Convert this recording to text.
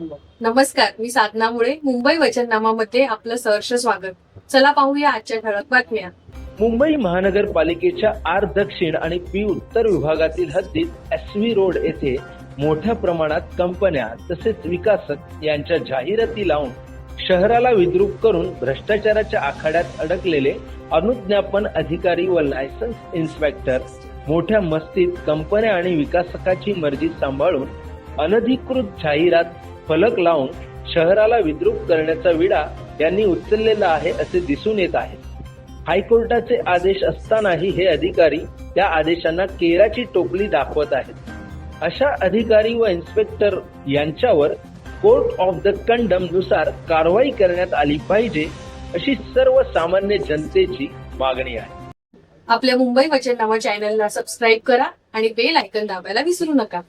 नमस्कार मी साधना मुळे मुंबई वचननामामध्ये आपलं सहर्ष स्वागत. चला पाहूया आजच्या ठळक बातम्या. मुंबई महानगरपालिकेच्या आर दक्षिण आणि पी उत्तर विभागातील हद्दीत एस व्ही रोड येथे मोठ्या प्रमाणात कंपन्या तसेच विकासक यांच्या जाहिराती लावून शहराला विद्रूप करून भ्रष्टाचाराच्या आखाड्यात अडकलेले अनुज्ञापन अधिकारी व लायसन्स इन्स्पेक्टर मोठ्या मस्तीत कंपन्या आणि विकासकाची मर्जी सांभाळून अनधिकृत जाहिरात फलक लावून शहराला विद्रूप करण्याचा विडा यांनी उचललेला आहे असे दिसून येत आहे. हायकोर्टाचे आदेश असतानाही हे अधिकारी त्या आदेशांना केराची टोपली दाखवत आहेत. अशा अधिकारी व इन्स्पेक्टर यांच्यावर कोर्ट ऑफ द कंडमनुसार कारवाई करण्यात आली पाहिजे अशी सर्वसामान्य जनतेची मागणी आहे. आपल्या मुंबई वचननामा चॅनलला सबस्क्राईब करा आणि बेल आयकन दाबायला विसरू नका.